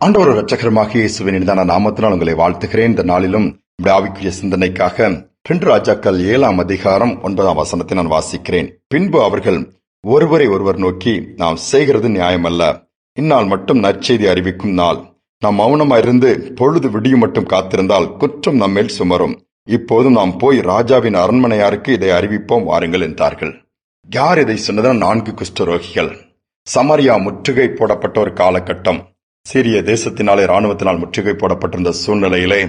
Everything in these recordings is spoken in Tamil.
ஆண்டவர் ரட்சகரமாக இயேசுவின் இனிதான நாமத்தினால் உங்களை வாழ்த்துகிறேன். இந்த நாளிலும் நம்முடைய ஆவிக்குரிய சிந்தனைக்காக ரெண்டு ராஜாக்கள் ஏழாம் அதிகாரம் ஒன்பதாம் வசனத்தை நான் வாசிக்கிறேன். பின்பு அவர்கள் ஒருவரை ஒருவர் நோக்கி நாம் செய்கிறது நியாயமல்ல. இந்நாள் மட்டும் நற்செய்தி அறிவிக்கும் நாள். நாம் மௌனமாயிருந்து பொழுது விடியும் மட்டும் காத்திருந்தால் குற்றம் நம்மேல் சுமரும். இப்போதும் நாம் போய் ராஜாவின் அரண்மனையாருக்கு இதை அறிவிப்போம் வாருங்கள் என்றார்கள். யார் இதை சொன்னதான் நான்கு குஷ்டரோகிகள். சமரியா முற்றுகை போடப்பட்ட ஒரு காலகட்டம். சீரிய தேசத்தினாலே ராணுவத்தினால் முற்றுகை போடப்பட்டிருந்த சூழ்நிலையிலே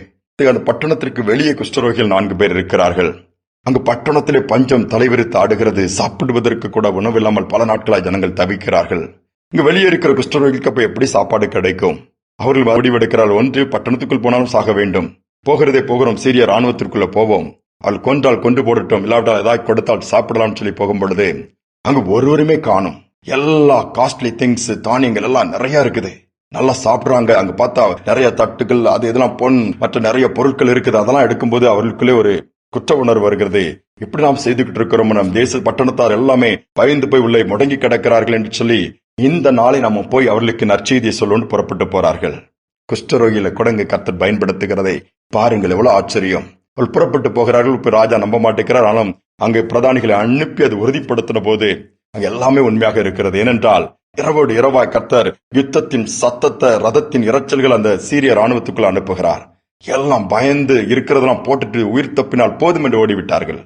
அந்த பட்டணத்திற்கு வெளியே குஷ்டரோகிகள் நான்கு பேர் இருக்கிறார்கள். அங்கு பட்டணத்திலே பஞ்சம் தலைவிரித்து ஆடுகிறது. சாப்பிடுவதற்கு கூட உணவில்லாமல் பல நாட்களாய் ஜனங்கள் தவிக்கிறார்கள். இங்கு வெளியே இருக்கிற குஷ்டரோகிகளுக்கு அப்ப எப்படி சாப்பாடு கிடைக்கும்? அவர்கள் முடிவெடுக்கிறார் ஒன்று பட்டணத்துக்குள் போனாலும் சாக வேண்டும். போகிறதே போகிறோம். சீரிய ராணுவத்திற்குள்ள போவோம். அவள் கொன்றால் கொண்டு போடட்டும். இல்லாவிட்டால் ஏதாவது கொடுத்தால் சாப்பிடலாம் சொல்லி போகும் பொழுது அங்கு ஒருவருமே காணும். எல்லா காஸ்ட்லி திங்ஸ் தானியங்கள் எல்லாம் நிறைய இருக்குது. நல்லா சாப்பிடுறாங்க. அங்க பார்த்தா நிறைய தட்டுகள் அது இதெல்லாம் பொன் மற்ற நிறைய பொருட்கள் இருக்குது. அதெல்லாம் எடுக்கும்போது அவர்களுக்குள்ளே ஒரு குற்ற உணர்வு வருகிறது. இப்படி நாம் செய்துகிட்டு இருக்கிறோம் நம் தேச பட்டணத்தார் எல்லாமே பயந்து போய் உள்ளே முடங்கி கிடக்கிறார்கள் என்று சொல்லி இந்த நாளை நம்ம போய் அவர்களுக்கு நற்செய்தியை சொல்லணும்னு புறப்பட்டு போறார்கள். குஷ்டரோகியில குடங்கு கத்தர் பயன்படுத்துகிறதை பாருங்கள் எவ்வளவு ஆச்சரியம். அவள் புறப்பட்டு போகிறார்கள் இப்ப ராஜா நம்ப மாட்டேங்கிறார். ஆனாலும் அங்கே பிரதானிகளை அனுப்பி அது உறுதிப்படுத்தின போது அங்க எல்லாமே உண்மையாக இருக்கிறது. ஏனென்றால் இரவோடு இரவாய் கர்த்தர் யுத்தத்தின் சத்தத்தை ரதத்தின் இரைச்சல்கள் அந்த சீரிய ராணுவத்துக்குள் அனுப்புகிறார். எல்லாம் பயந்து இருக்கிறதெல்லாம் போட்டுட்டு உயிர் தப்பினால் போதும் என்று ஓடிவிட்டார்கள்.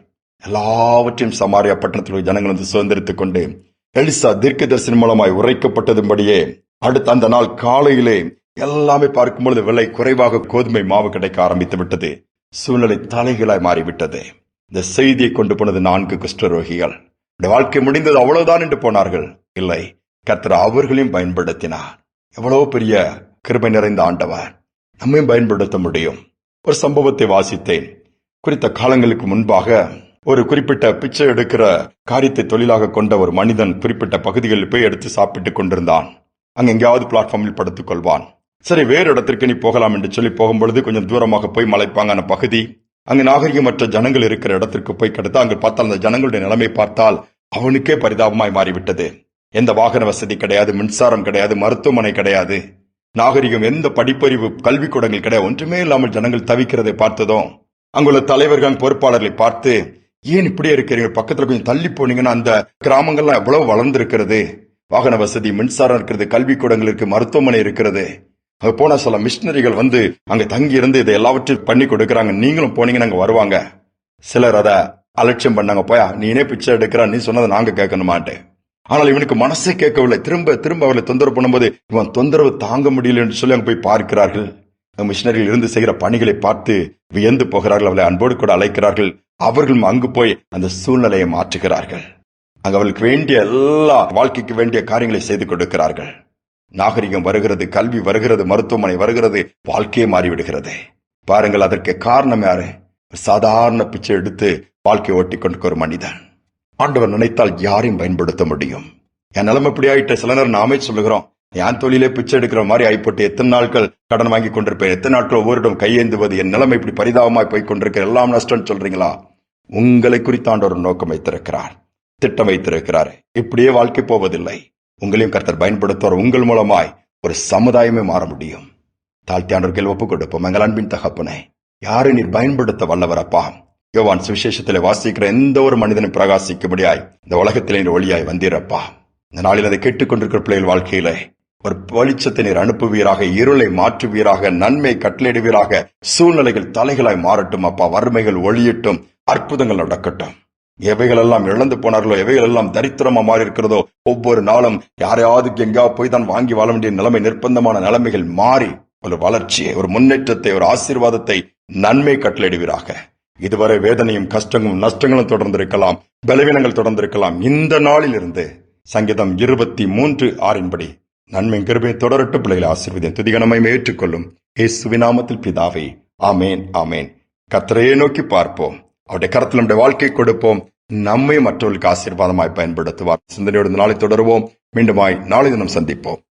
எல்லாவற்றையும் சமாரியா பட்டணத்தில் ஜனங்கள் வந்து சுதந்திரித்துக் கொண்டு எலிசா தீர்க்க தரிசனம் மூலமாய் உரைக்கப்பட்டதும்படியே அடுத்த அந்த நாள் காலையிலே எல்லாமே பார்க்கும்பொழுது விலை குறைவாக கோதுமை மாவு கிடைக்க ஆரம்பித்து விட்டது. சூழ்நிலை தலைகளாய் மாறிவிட்டது. இந்த செய்தியை கொண்டு போனது நான்கு குஷ்டரோகிகள். வாழ்க்கை முடிந்தது அவ்வளவுதான் என்று போனார்கள். இல்லை கர்த்தர் அவர்களையும் பயன்படுத்தினார். எவ்வளவு பெரிய கிருபை நிறைந்த ஆண்டவர். நம்மையும் பயன்படுத்த முடியும். ஒரு சம்பவத்தை வாசித்தேன். குறித்த காலங்களுக்கு முன்பாக ஒரு குறிப்பிட்ட பிச்சை எடுக்கிற காரியத்தை தொழிலாக கொண்ட ஒரு மனிதன் குறிப்பிட்ட பகுதிகளில் போய் எடுத்து சாப்பிட்டுக் கொண்டிருந்தான். அங்க எங்கேயாவது பிளாட்ஃபார்மில் படுத்துக் கொள்வான். சரி வேறு இடத்திற்கு நீ போகலாம் என்று சொல்லி போகும்பொழுது கொஞ்சம் தூரமாக போய் மலைப்பாங்கான பகுதி அங்கு நாகரிகமற்ற ஜனங்கள் இருக்கிற இடத்திற்கு போய் கிடத்தா அங்கு பார்த்தால் அந்த ஜனங்களுடைய நிலைமை பார்த்தால் அவனுக்கே பரிதாபமாய் மாறிவிட்டது. எந்த வாகன வசதி கிடையாது மின்சாரம் கிடையாது மருத்துவமனை கிடையாது. நாகரிகம் எந்த படிப்பறிவு கல்விக்கூடங்கள் கிடையாது. ஒன்றுமே இல்லாமல் ஜனங்கள் தவிக்கிறதை பார்த்ததும் அங்குள்ள தலைவர்கள் பொறுப்பாளர்களை பார்த்து ஏன் இப்படியே இருக்கிறீங்க? பக்கத்துல கொஞ்சம் தள்ளி போனீங்கன்னா அந்த கிராமங்கள்லாம் எவ்வளவு வளர்ந்திருக்கிறது. வாகன வசதி மின்சாரம் இருக்கிறது கல்விக்கூடங்கள் இருக்கு மருத்துவமனை இருக்கிறது அது போன சில மிஷினரிகள் வந்து அங்க தங்கி இருந்து இதை எல்லாவற்றையும் பண்ணி கொடுக்குறாங்க. நீங்களும் போனீங்கன்னா அங்க வருவாங்க. சிலர் அதை அலட்சியம் பண்ணாங்க போயா நீனே பிச்சை எடுக்கிறா நீ சொன்னதை நாங்க கேட்கணுமாட்டேன் ஆனால் இவனுக்கு மனசே கேட்கவில்லை. திரும்ப திரும்ப அவளை தொந்தரவு பண்ணும்போது இவன் தொந்தரவு தாங்க முடியல என்று சொல்லி அங்கே போய் பார்க்கிறார்கள். மிஷினரிகள் இருந்து செய்கிற பணிகளை பார்த்து வியந்து போகிறார்கள். அவளை அன்போடு கூட அழைக்கிறார்கள். அவர்களும் அங்கு போய் அந்த சூழ்நிலையை மாற்றுகிறார்கள். அங்க அவளுக்கு வேண்டிய எல்லா வாழ்க்கைக்கு வேண்டிய காரியங்களை செய்து கொடுக்கிறார்கள். நாகரிகம் வருகிறது கல்வி வருகிறது மருத்துவமனை வருகிறது வாழ்க்கையே மாறிவிடுகிறது. பாருங்கள் அதற்கு காரணம் யாரு? சாதாரண பிச்சை எடுத்து வாழ்க்கையை ஓட்டி கொண்டு ஒரு மனிதன். ஆண்டவர் நினைத்தால் யாரையும் பயன்படுத்த முடியும். என் நிலைமை இப்படி ஆயிட்ட சில நேரம் நாமே சொல்லுகிறோம் என் தொழிலே பிச்சை எடுக்கிற மாதிரி ஆயிப்பட்டு எத்தனை நாட்கள் கடன் வாங்கி கொண்டிருப்பேன் எத்தனை நாட்கள் ஒவ்வொருடம் கையேந்துவது என் நிலைமை இப்படி பரிதாபமாய் போய் கொண்டிருக்கிற எல்லாம் நஷ்டம்னு சொல்றீங்களா? உங்களை குறித்தாண்ட ஒரு நோக்கம் வைத்திருக்கிறார் திட்டம் வைத்திருக்கிறார். இப்படியே வாழ்க்கை போவதில்லை. உங்களையும் கருத்தர் பயன்படுத்துவார். உங்கள் மூலமாய் ஒரு சமுதாயமே மாற முடியும். தாழ்த்தியானவர்கள் ஒப்புக் கொடுப்போம். எங்கள் அன்பின் தகப்பனே யாரை நீர் பயன்படுத்த வல்லவரப்பா யோவான் சுவிசேஷத்திலே வாசிக்கிற எந்த ஒரு மனிதனும் பிரகாசிக்கும்படியாய் இந்த உலகத்திலே நீர் ஒளியாய் வந்தீரப்பா. இந்த நாளில் அதை கேட்டுக்கொண்டிருக்கிற பிள்ளைகள் வாழ்க்கையில ஒரு வெளிச்சத்தை நீர் அனுப்புவீராக இருளை மாற்றுவீராக நன்மை கட்டளையிடுவீராக சூழ்நிலைகள் தலைகளாய் மாறட்டும் அப்பா. வறுமைகள் ஒளியட்டும் அற்புதங்கள் நடக்கட்டும். எவைகள் எல்லாம் இழந்து போனார்களோ எவைகள் எல்லாம் தரித்திரமா மாறி இருக்கிறதோ ஒவ்வொரு நாளும் யாரையாவது எங்கேயாவது போய் தான் வாங்கி வாழ வேண்டிய நிலைமை நிர்பந்தமான நிலைமைகள் மாறி ஒரு வளர்ச்சியை ஒரு முன்னேற்றத்தை ஒரு ஆசீர்வாதத்தை நன்மை கட்டளையிடுவீராக. இதுவரை வேதனையும் கஷ்டங்களும் நஷ்டங்களும் தொடர்ந்திருக்கலாம் பலவீனங்கள் தொடர்ந்திருக்கலாம். இந்த நாளிலிருந்து சங்கீதம் இருபத்தி மூன்று ஆறின்படி நன்மை கிருபை தொடரட்டு பிள்ளைகளை ஆசீர்வதியும் துதிகனமை ஏற்றுக்கொள்ளும் இயேசுவின் நாமத்தில் பிதாவே ஆமேன் ஆமேன். கத்தரையே நோக்கி பார்ப்போம். அவருடைய கரத்தில் நம்முடைய வாழ்க்கை கொடுப்போம். நம்மை மற்றவர்களுக்கு ஆசீர்வாதமாய் பயன்படுத்துவார். சிந்தனையோடு நாளை தொடருவோம். மீண்டுமாய் நாளை தினம் சந்திப்போம்.